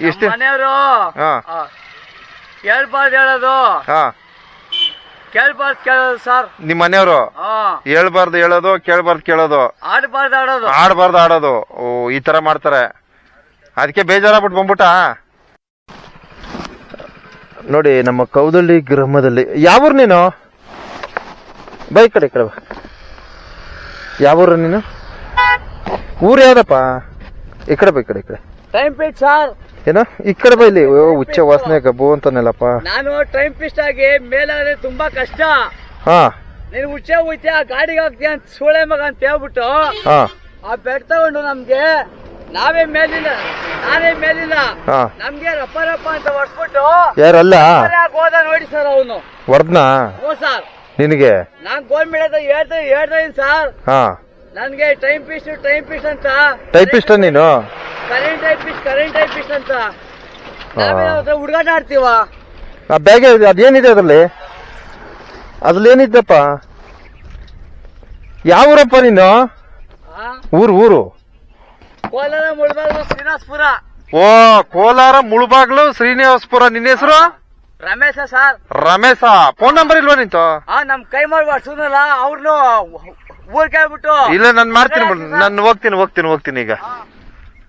ಎಷ್ಟು ಮನೆಯವರು ಹಾ. ಕೇಳ್ಬಾರ್ದು ಹೇಳೋದು. ಹಾ. ಕೇಳ್ಬಾರ್ದು ಕೇಳೋದು ಸರ್. ನಿಮ್ಮ ಮನೆಯವರು? ಹಾ. ಹೇಳ್ಬಾರ್ದು ಹೇಳೋದು ಕೇಳ್ಬಾರ್ದು ಕೇಳೋದು. ಆಡ್ಬಾರ್ದು ಆಡೋದು. ಆಡಬಾರ್ದು ಆಡೋದು. ಓ ಈ ತರ ಮಾಡ್ತಾರೆ. ಅದಕ್ಕೆ ಬೇಜಾರಾಗ್ಬಿಟ್ಟು ಬಂದ್ಬಿಟ್ಟ? ನೋಡಿ ನಮ್ಮ ಕೌದಳ್ಳಿ ಗ್ರಾಮದಲ್ಲಿ ಯಾವೂರು ನೀನು? ಬೈಕ್ ಈ ಕಡೆ ಈ ಕಡೆ ಬಾ. ಯಾವೂರು ನೀನು? ಊರು ಯಾವ್ದಪ್ಪ? ಈ ಕಡೆ ಬಾ ಈ ಕಡೆ ಈ ಕಡೆ. ಟೈಮ್ ಪಿಟ್ ಸರ್ ಏನೋ? ಈ ಕಡೆ ಬಾ ಇಲ್ಲಿ. ಓ ಉಚ್ಚ ವಾಸನೆ ಕಬ್ಬು ಅಂತಾನೆಲ್ಲಪ್ಪ. ನಾನು ಟೈಮ್ ಪಿಸ್ಟ್ ಆಗಿ ಮೇಲಾದ್ರೆ ತುಂಬಾ ಕಷ್ಟ. ಹಾ. ನೀನು ಹುಚ್ಚ ಹೋಯ್ತೀಯ? ಗಾಡಿಗೆ ಹಾಕ್ತೀಯ ಅಂತ ಸೂಳೆ ಮಗ ಅಂತ ಹೇಳ್ಬಿಟ್ಟು ಹಾ. ಆ ಬೆಡ್ ತಗೊಂಡು ನಮ್ಗೆ ನಾವೇ ಮೇಲಿಲ್ಲ. ನಾನೇ ಮೇಲಿಲ್ಲ. ಹಾ. ನಮ್ಗೆ ರಪ್ಪ ರಪ್ಪ ಅಂತ ಹೊಡ್ಸ್ಬಿಟ್ಟು ಯಾರಲ್ಲ? ಹೋದ ನೋಡಿ ಸರ್ ಅವನು. ವರ್ದ್ನ ಹ್ಞೂ ಸರ್ ನಿನಗೆ? ನಾನ್ ಗೋಲ್ ಹೇಳ್ತಾ ಹೇಳ್ತಾ ಇದೀನಿ ಸರ್ ಹಾ. ನನ್ಗೆ ಟೈಮ್ ಪೀಸ್ ಟೈಮ್ ಪೀಸ್ ಅಂತ. ಟೈಪಿಸ್ಟ್ ನೀನು? ಕರೆಂಟ್ ಟೈಪಿಸ್ಟ್ ಕರೆಂಟ್ ಟೈಪಿಸ್ಟ್ ಅಂತ. ನಾವೇ ಹುಡುಗಾಟ ಆಡ್ತೀವ? ಆ ಬ್ಯಾಗ್ ಅದೇನಿದೆ ಅದರಲ್ಲಿ? ಅದ್ರಲ್ಲಿ ಏನಿದ್ದಪ್ಪ ಯಾವ ಊರಪ್ಪ ನೀನು? ಆ? ಊರು ಊರು. ಕೋಲಾರ ಮುಳಬಾಗ ಶ್ರೀನಿವಾಸ್ಪುರ. ಓ ಕೋಲಾರ ಮುಳುಬಾಗ್ಲು ಶ್ರೀನಿವಾಸಪುರ. ನಿನ್ನ ಹೆಸರು? Ramesh sir. Ramesh. Phone number ಇಲ್ವಾ ನಿಂತು ಆ ನಮ್ ಕೈ ಮಾಡಿ ಹೊಡ್ಸುದಲ್ಲ ಅವ್ರನ್ನು ಊರ್ ಕೇಳ್ಬಿಟ್ಟು ಇಲ್ಲ ನಾನು ಮಾಡ್ತೀನಿ ಬಿಡು. ನಾನು ಹೋಗ್ತೀನಿ ಹೋಗ್ತೀನಿ ಹೋಗ್ತೀನಿ ಈಗ.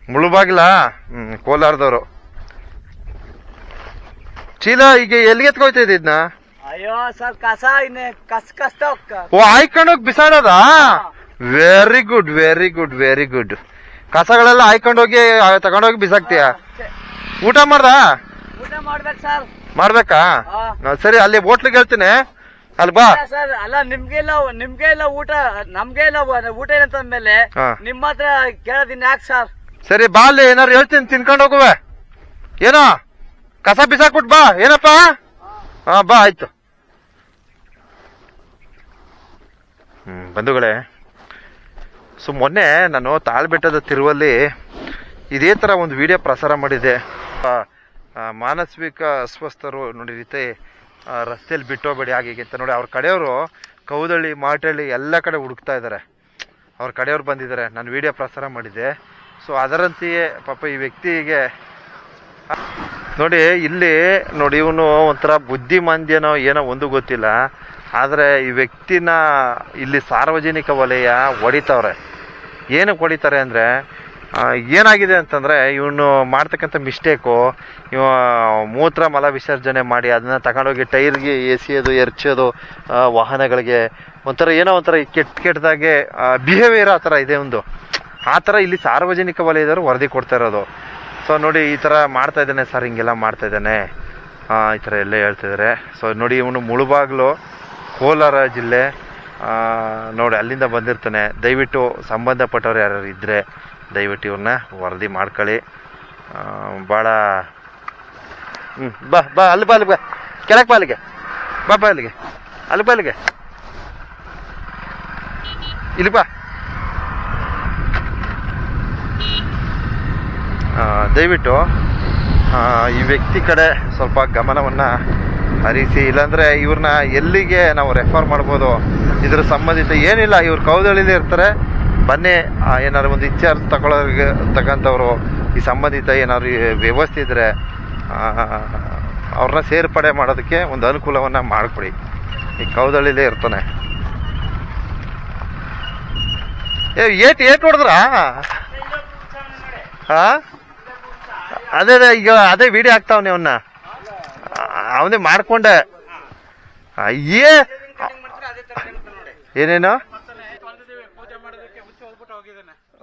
ಮುಳುಬಾಗಿಲ? ಹ್ಮ್ ಕೋಲಾರದವರು. ಚೀಲ ಈಗ ಎಲ್ಲಿಗೆ ಎತ್ಕೊಯ್ತಾ ಇದನ್ನ ಅಯ್ಯೋ ಸರ್ ಕಸ ಇನ್ನೇ ಕಸ್ ಕಷ್ಟ ಓ ಆಯ್ಕೊಂಡೋಗಿ ಬಿಸಾಡೋದ? Very good very good very good ಕಸಗಳೆಲ್ಲ ಆಯ್ಕೊಂಡೋಗಿ ಆ, ತಗೊಂಡೋಗಿ ಬಿಸಾಕ್ತೀಯ? ಊಟ ಮಾಡ್ದ? ಊಟ ಮಾಡ್ಬೇಕು ಸರ್. ಮಾಡ್ಬೇಕಾ? ಸರಿ ಅಲ್ಲಿ ಹೋಟ್ಲಿಗೆ ಹೇಳ್ತೀನಿ. ಅಲ್ಲಿ ಬಾ ಸರ್ ಅಲ್ಲ ನಿಮ್ಗೆ ಇಲ್ಲ ನಿಮ್ಗೆ ಇಲ್ಲ ಊಟ ನಮ್ಗೆ ಇಲ್ಲ ಊಟ ಏನಂತ ಮೇಲೆ ಹಾ. ನಿಮ್ಮ ಹತ್ರ ಕೇಳೋದಿನ್ ಯಾಕೆ ಸರ್? ಸರಿ ಬಾ ಅಲ್ಲಿ ಏನಾರು ಹೇಳ್ತೀನಿ ತಿನ್ಕೊಂಡು ಹೋಗುವೆ. ಏನೋ? ಕಸ ಬಿಸಾಕ್ಬಿಟ್ ಬಾ ಏನಪ್ಪ? ಹಾ ಬಾ ಆಯ್ತು. ಹ್ಮ್ ಬಂಧುಗಳೇ ಸೊ ಮೊನ್ನೆ ನಾನು ತಾಳ್ಬೆಟ್ಟದ ತಿರುವಲ್ಲಿ ಇದೇ ತರ ಒಂದು ವಿಡಿಯೋ ಪ್ರಸಾರ ಮಾಡಿದೆ. ಆ, ಆ, ಮಾನಸಿಕ ಅಸ್ವಸ್ಥರು ನೋಡಿ ರೀತಿ ರಸ್ತೆಯಲ್ಲಿ ಬಿಟ್ಟೋಗ್ಬೇಡಿ ಹಾಗೆ ಅಂತ ನೋಡಿ ಅವ್ರ ಕಡೆಯವರು ಕೌದಳ್ಳಿ ಮಾಟಳ್ಳಿ ಎಲ್ಲ ಕಡೆ ಹುಡುಕ್ತಾ ಇದ್ದಾರೆ ಅವ್ರ ಕಡೆಯವ್ರು ಬಂದಿದ್ದಾರೆ ನಾನು ವಿಡಿಯೋ ಪ್ರಸಾರ ಮಾಡಿದ್ದೆ. ಸೊ ಅದರಂತೆಯೇ ಪಾಪ ಈ ವ್ಯಕ್ತಿಗೆ ನೋಡಿ, ಇಲ್ಲಿ ನೋಡಿ ಇವನು ಒಂಥರ ಬುದ್ಧಿಮಾಂದ್ಯನೋ ಏನೋ ಒಂದು ಗೊತ್ತಿಲ್ಲ. ಆದರೆ ಈ ವ್ಯಕ್ತಿನ ಇಲ್ಲಿ ಸಾರ್ವಜನಿಕ ವಲಯ ಹೊಡಿತವ್ರೆ. ಏನಕ್ಕೆ ಹೊಡಿತಾರೆ ಅಂದರೆ ಏನಾಗಿದೆ ಅಂತಂದರೆ ಇವನು ಮಾಡ್ತಕ್ಕಂಥ ಮಿಸ್ಟೇಕು, ಇವ ಮೂತ್ರ ಮಲ ವಿಸರ್ಜನೆ ಮಾಡಿ ಅದನ್ನ ತಗೊಂಡೋಗಿ ಟೈರ್ಗೆ ಎಸೆಯೋದು, ಎರ್ಚೋದು ವಾಹನಗಳಿಗೆ ಒಂಥರ ಏನೋ ಒಂಥರ ಕೆಟ್ಟ ಕೆಟ್ಟದಾಗೆ ಬಿಹೇವಿಯರ್ ಆ ಥರ ಇದೆ ಒಂದು. ಆ ಥರ ಇಲ್ಲಿ ಸಾರ್ವಜನಿಕ ವಲಯದವರು ವರದಿ ಕೊಡ್ತಾ ಇರೋದು. ಸೊ ನೋಡಿ ಈ ಥರ ಮಾಡ್ತಾ ಇದ್ದಾನೆ ಸರ್, ಹಿಂಗೆಲ್ಲ ಮಾಡ್ತಾ ಇದ್ದಾನೆ. ಈ ಥರ ಎಲ್ಲ ಹೇಳ್ತಿದ್ದಾರೆ ಸೊ ನೋಡಿ ಇವನು ಮುಳುಬಾಗ್ಲು ಕೋಲಾರ ಜಿಲ್ಲೆ ನೋಡಿ, ಅಲ್ಲಿಂದ ಬಂದಿರ್ತಾನೆ. ದಯವಿಟ್ಟು ಸಂಬಂಧಪಟ್ಟವ್ರು ಯಾರ್ಯಾರು ಇದ್ದರೆ ದಯವಿಟ್ಟು ಇವ್ರನ್ನ ವರದಿ ಮಾಡ್ಕೊಳ್ಳಿ. ಭಾಳ ಬಾ ಬಾ, ಅಲ್ಲಿ ಬಾ ಅಲ್ಲಿ ಬಾ. ಕೆಳಗೆ ಬಾ ಅಲ್ಲಿಗೆ. ಬಾ ಬಾ ಅಲ್ಲಿಗೆ. ಅಲ್ಲಿ ಬಾ ಅಲ್ಲಿಗೆ. ಇಲ್ಲಿ ಬಾ. ದಯವಿಟ್ಟು ಈ ವ್ಯಕ್ತಿ ಕಡೆ ಸ್ವಲ್ಪ ಗಮನವನ್ನು ಹರಿಸಿ, ಇಲ್ಲಾಂದರೆ ಇವ್ರನ್ನ ಎಲ್ಲಿಗೆ ನಾವು ರೆಫರ್ ಮಾಡ್ಬೋದು? ಇದ್ರ ಸಂಬಂಧಿತ ಏನಿಲ್ಲ, ಇವ್ರು ಕೌದಳಿಲಿ ಇರ್ತಾರೆ. ಬನ್ನಿ ಏನಾದ್ರು ಒಂದು ಇನ್ಚಾರ್ಜ್ ತಗೊಳ್ಳೋರಿಗೆ ತಕ್ಕಂಥವ್ರು ಈ ಸಂಬಂಧಿತ ಏನಾದ್ರು ವ್ಯವಸ್ಥೆ ಇದ್ದರೆ ಅವ್ರನ್ನ ಸೇರ್ಪಡೆ ಮಾಡೋದಕ್ಕೆ ಒಂದು ಅನುಕೂಲವನ್ನು ಮಾಡಿಕೊಡಿ. ಈ ಕೌದಳಿಲೇ ಇರ್ತಾನೆ. ಏ, ಏಟ್ ಏಟ್ ಹೊಡೆದ್ರ ಹಾ ಅದೇ ಅದೇ, ಈಗ ಅದೇ ವಿಡಿಯೋ ಆಗ್ತಾವನೆ ಅವನ್ನ ಅವನೇ ಮಾಡ್ಕೊಂಡೆ. ಅಯ್ಯೇ ಏನೇನು?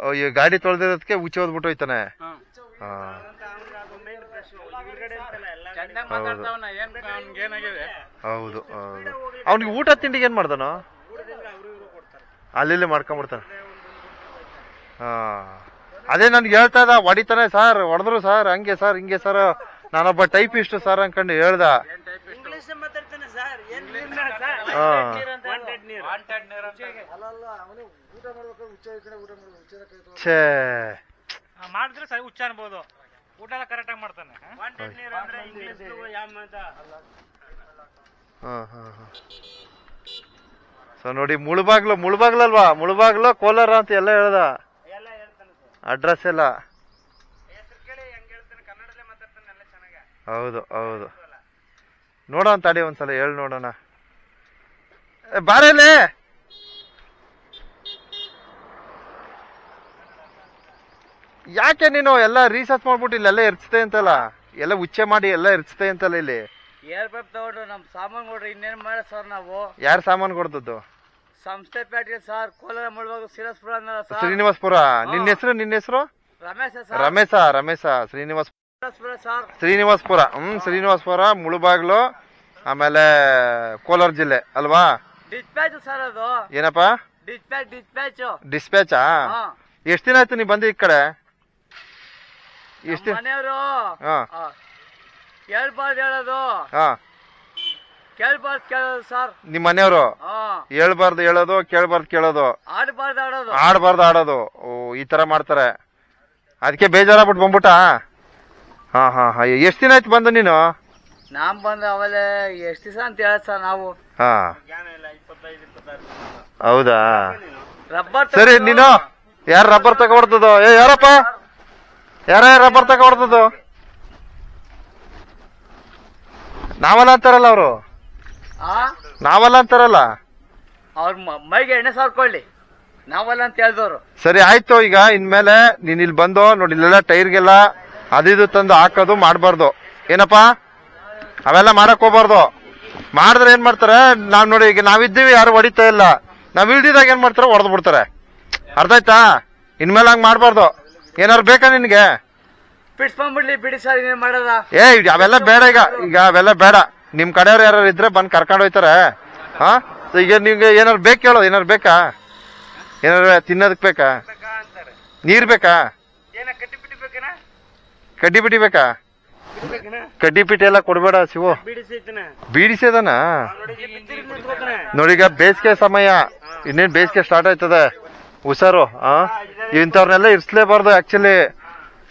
ಅಯ್ಯೋ ಗಾಡಿ ತೊಳೆದಿರೋದಕ್ಕೆ ಉಚ್ಚಿ ಹೋದ್ಬಿಟ್ಟು ಹೋಯ್ತಾನೆ. ಹಾ. ಹೌದು ಹೌದು. ಅವ್ನಿಗೆ ಊಟ ತಿಂಡಿಗೆ ಏನ್ ಮಾಡ್ದಾನು? ಅಲ್ಲಿ ಮಾಡ್ಕೊಂಬಿಡ್ತಾನೆ. ಹಾಂ. ಅದೇ ನನ್ಗೆ ಹೇಳ್ತಾ ಇದ್ದ ಹೊಡಿತಾನೆ ಸರ್ ಹೊಡೆದ್ರು ಸರ್ ಹಂಗೆ ಸರ್ ಹಿಂಗೆ ಸರ್. ನಾನೊಬ್ಬ ಟೈಪಿಸ್ಟ್ ಸರ್ ಅನ್ಕೊಂಡು ಹೇಳ್ದ. ಛೇ. ಮಾಡಿದ್ರೆ ಸರಿ ಹುಚ್ಚ ಅನ್ಬೋದು. ಊಟ ಎಲ್ಲ ಕರೆಕ್ಟಾಗಿ ಮಾಡ್ತಾನೆ. ಹಾ? ಹಾ ಹಾ ಸೊ ನೋಡಿ ಮುಳುಬಾಗ್ಲು ಮುಳುಬಾಗ್ಲಲ್ವಾ? ಮುಳುಬಾಗ್ಲು ಕೋಲಾರ ಅಂತ ಎಲ್ಲ ಹೇಳ್ದ. ಅಡ್ರೆಸ್ ಎಲ್ಲ. ಹೌದು ಹೌದು. ನೋಡೋಣ ತಡಿ ಒಂದ್ಸಲ ಹೇಳಿ ನೋಡೋಣ. ಬಾರೇಲೆ. ಯಾಕೆ ನೀನು ಎಲ್ಲ ರೀಸರ್ಚ್ ಮಾಡ್ಬಿಟ್ಟು ಇಲ್ಲೆಲ್ಲ ಇರ್ಸ್ತೇ ಅಂತಲ್ಲ? ಎಲ್ಲ ಉಚ್ಚೆ ಮಾಡಿ ಎಲ್ಲ ಇರ್ಸ್ತೇ ಅಂತಲ್ಲ ಇಲ್ಲಿ? ಏರ್ ಪೈಪ್ ತಗೊಂಡ್ರು ನಮ್ಮ ಸಾಮಾನು ಕೊಡ್ರಿ ಇನ್ನೇನು ಮಾಡ ಸರ್ ನಾವು? ಯಾರು ಸಾಮಾನು ಕೊಡ್ತದ್ದು ಸಂಸ್ಥೆ ಪೇಟೆ ಸರ್ ಕೋಲಾರ ಮುಳುವಾಗ ಸಿರಸ್ಪುರ ಅಂದಲ್ಲ ಸರ್. ಶ್ರೀನಿವಾಸ್ಪುರ. ನಿನ್ನ ಹೆಸರು ನಿನ್ನ ಹೆಸರು? ರಮೇಶ ಸರ್. ರಮೇಶ ರಮೇಶ. ಶ್ರೀನಿವಾಸ್ ಸಿರಸ್ಪುರ ಸರ್. ಶ್ರೀನಿವಾಸ್ಪುರ. ಹ್ಮ್ ಶ್ರೀನಿವಾಸ್ಪುರ ಮುಳುಬಾಗ್ಲು ಆಮೇಲೆ ಕೋಲಾರ ಜಿಲ್ಲೆ ಅಲ್ವಾ? ಡಿಸ್ಪ್ಯಾಚ್ ಸರ್ ಅದು. ಏನಪ್ಪ? ಡಿಸ್ಪ್ಯಾಚ್ ಡಿಸ್ಪ್ಯಾಚ್ ಡಿಸ್ಪ್ಯಾಚಾ ಎಷ್ಟ್ ದಿನ ಆಯ್ತು ನೀ ಬಂದಿ ಈ ಕಡೆ? ಎಷ್ಟ್ ದಿನ? ಮನೆಯವರು ಹಾ. ಕೇಳ್ಬಾರ್ದು ಹೇಳೋದು. ಹಾ. ಕೇಳ್ಬಾರ್ದು ಕೇಳೋದು ಸರ್ ನಿಮ್ ಮನೆಯವರು? ಹಾ. ಹೇಳ್ಬಾರ್ದು ಹೇಳೋದು ಕೇಳ್ಬಾರ್ದು ಕೇಳೋದು. ಆಡ್ಬಾರ್ದು ಆಡೋದು. ಆಡ್ಬಾರ್ದು ಆಡೋದು. ಓ ಈ ತರ ಮಾಡ್ತಾರೆ. ಅದಕ್ಕೆ ಬೇಜಾರಾಗ್ಬಿಟ್ಟು ಬಂದ್ಬಿಟ್ಟ? ಹಾ ಹಾ ಹಾ. ಎಷ್ಟ್ ದಿನ ಆಯ್ತು ಬಂದು ನೀನು? ನಾಮ್ ಬಂದ ಆಮೇಲೆ ಎಷ್ಟು ದಿವಸ ಅಂತ ಹೇಳ ಸರ್ ನಾವು. ಹಾ. ಹೌದಾ? ರಬ್ಬರ್ ಸರಿ ನೀನು ಯಾರು ರಬ್ಬರ್ ತಗೊಡ್ತದ ಏ ಯಾರಪ್ಪ? ಯಾರ ರಬ್ಬರ್ ತಗೊಡ್ತದ ನಾವಲ್ಲ ಅಂತಾರಲ್ಲ ಅವರು? ಆ? ನಾವಲ್ಲ ಅಂತಾರಲ್ಲ? ಅವ್ರ ಮೈಗೆ ಎಣ್ಣೆ ಸಾರ್ಕೊಳ್ಳಿ. ನಾವಲ್ಲ ಅಂತ ಹೇಳ್ದವ್ರು. ಸರಿ ಆಯ್ತು ಈಗ. ಇನ್ಮೇಲೆ ನೀನ್ ಇಲ್ಲಿ ಬಂದು ನೋಡಿ ಇಲ್ಲೆಲ್ಲ ಟೈರ್ಗೆಲ್ಲ ಅದಿದು ತಂದು ಹಾಕೋದು ಮಾಡಬಾರ್ದು. ಏನಪ್ಪ? ಅವೆಲ್ಲ ಮಾಡಕ್ ಹೋಗ್ಬಾರ್ದು. ಮಾಡಿದ್ರೆ ಏನ್ ಮಾಡ್ತಾರೆ? ನಾವ್ ನೋಡಿ ಈಗ ನಾವಿದ್ದೀವಿ ಯಾರು ಹೊಡಿತಾ ಇಲ್ಲ. ನಾವ್ ಇಲ್ದಿದಾಗ ಏನ್ ಮಾಡ್ತಾರೆ? ಹೊಡೆದ್ ಬಿಡ್ತಾರೆ. ಅರ್ಥ ಆಯ್ತಾ? ಇನ್ಮೇಲೆ ಹಂಗ್ ಮಾಡ್ಬಾರ್ದು. ಏನಾರು ಬೇಕಾ ನಿನ್ಗೆ? ಬಿಡ್ಸ್ಕೊಂಡ್ಬಿಡ್ಲಿ ಬಿಡಿ ಸರ್ ಏ ಇದ್ ಅವೆಲ್ಲ ಬೇಡ ಈಗ. ಈಗ ಅವೆಲ್ಲ ಬೇಡ. ನಿಮ್ ಕಡೆಯವ್ರು ಯಾರು ಇದ್ರೆ ಬಂದ್ ಕರ್ಕೊಂಡು ಹೋಯ್ತಾರೆ. ಹಾ? ಈಗ ನಿಮ್ಗೆ ಏನಾರು ಬೇಕು ಹೇಳೋ ಏನಾರು ಬೇಕಾ? ಏನಾರು ತಿನ್ನೋದಕ್ ಬೇಕಾ? ನೀರ್ ಬೇಕಾ? ಕಡ್ಡಿ ಬಿಡಿ ಬೇಕಾ? ಕಡ್ಡಿ ಪಿಟಿ ಎಲ್ಲ ಕೊಡ್ಬೇಡ ಶಿವು. ಬೀಡಿಸಿದನ? ನೋಡಿ ಈಗ ಬೇಸಿಗೆ ಸಮಯ. ಇನ್ನೇನ್ ಬೇಸಿಗೆ ಸ್ಟಾರ್ಟ್ ಆಯ್ತದೆ? ಹುಷಾರು ಆ? ಇಂಥವ್ರನ್ನೆಲ್ಲ ಇರ್ಸ್ಲೇಬಾರ್ದು ಆಕ್ಚುಲಿ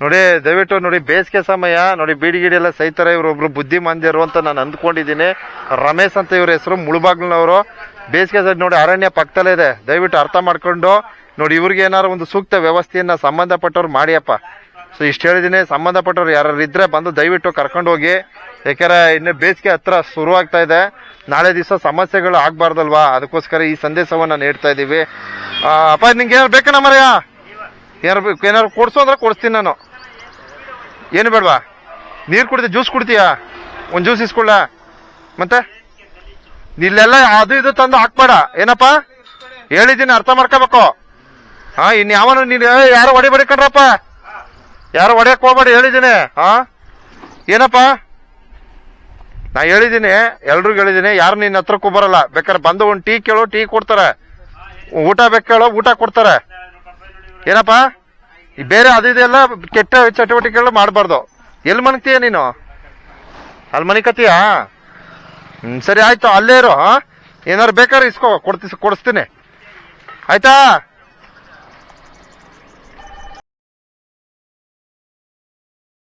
ನೋಡಿ ದಯವಿಟ್ಟು ನೋಡಿ ಬೇಸಿಗೆ ಸಮಯ. ನೋಡಿ ಬೀಡಿ ಗಿಡಿ ಎಲ್ಲ ಸೈತಾರೆ ಇವ್ರೊಬ್ರು ಬುದ್ಧಿ ಮಂದಿರು ಅಂತ ನಾನು ಅಂದ್ಕೊಂಡಿದ್ದೀನಿ. ರಮೇಶ್ ಅಂತ ಇವ್ರ ಹೆಸರು ಮುಳುಬಾಗ್ಲನವರು. ಬೇಸಿಗೆ ಸೈಡ್ ನೋಡಿ ಅರಣ್ಯ ಪಕ್ಕದಲ್ಲೇ ಇದೆ. ದಯವಿಟ್ಟು ಅರ್ಥ ಮಾಡ್ಕೊಂಡು ನೋಡಿ ಇವ್ರಿಗೆ ಏನಾರು ಒಂದು ಸೂಕ್ತ ವ್ಯವಸ್ಥೆಯನ್ನ ಸಂಬಂಧಪಟ್ಟವ್ರು ಮಾಡಿಯಪ್ಪ. ಸೊ ಇಷ್ಟು ಹೇಳಿದ್ದೀನಿ ಸಂಬಂಧಪಟ್ಟವ್ರು ಯಾರು ಇದ್ರೆ ಬಂದು ದಯವಿಟ್ಟು ಕರ್ಕೊಂಡು ಹೋಗಿ. ಯಾಕಂದ್ರೆ ಇನ್ನು ಬೇಸಿಗೆ ಹತ್ರ ಶುರುವಾಗ್ತಾ ಇದೆ. ನಾಳೆ ದಿವಸ ಸಮಸ್ಯೆಗಳು ಆಗಬಾರ್ದಲ್ವಾ? ಅದಕ್ಕೋಸ್ಕರ ಈ ಸಂದೇಶವನ್ನು ನೀಡ್ತಾ ಇದ್ದೀವಿ ಅಪ್ಪ, ನಿಂಗೆ ಏನಾರು ಬೇಕಣ್ಣ ಮರೆಯ? ಏನಾರು ಬೇಕು, ಏನಾರು ಕೊಡ್ಸು ಅಂದ್ರೆ ಕೊಡಿಸ್ತೀನಿ ನಾನು. ಏನು ಬೇಡವಾ? ನೀರು ಕುಡಿದೆ ಜ್ಯೂಸ್ ಕುಡ್ತೀಯಾ? ಒಂದು ಜ್ಯೂಸ್ ಇಸ್ಕೊಳ್ಳ. ಮತ್ತೆ? ಇಲ್ಲೆಲ್ಲ ಅದು ಇದು ತಂದು ಹಾಕ್ಬೇಡ. ಏನಪ್ಪ? ಹೇಳಿದ್ದೀನಿ ಅರ್ಥ ಮಾಡ್ಕೋಬೇಕು. ಹಾಂ ಇನ್ನು ಯಾವನು ನೀನು ಯಾರು ಹೊಡಿ ಕಣ್ರಪ್ಪ. ಯಾರು ಒಡೆಯಕ್ ಹೋಗ್ಬೇಡಿ, ಹೇಳಿದ್ದೀನಿ. ಹಾ ಏನಪ್ಪ? ನಾ ಹೇಳಿದ್ದೀನಿ, ಎಲ್ರಿಗೂ ಹೇಳಿದ್ದೀನಿ, ಯಾರು ನಿನ್ನ ಹತ್ರಕ್ಕೂ ಬರಲ್ಲ. ಬೇಕಾದ್ರೆ ಬಂದು ಒಂದು ಟೀ ಕೇಳು, ಟೀ ಕೊಡ್ತಾರೆ. ಊಟ ಬೇಕು ಕೇಳೋ, ಊಟ ಕೊಡ್ತಾರೆ. ಏನಪ್ಪ? ಬೇರೆ ಅದು ಕೆಟ್ಟ ಚಟುವಟಿಕೆಗಳು ಮಾಡಬಾರ್ದು. ಎಲ್ಲಿ ಮನಗ್ತೀಯ ನೀನು? ಅಲ್ಲಿ ಮನಿಕತ್ತೀಯಾ ಹ್ಞೂ ಸರಿ, ಆಯಿತು, ಅಲ್ಲೇ ಇರು ಹಾಂ ಏನಾರು ಬೇಕಾದ್ರೆ ಇಸ್ಕೋ, ಕೊಡ್ತಿ, ಕೊಡಿಸ್ತೀನಿ. ಆಯ್ತಾ?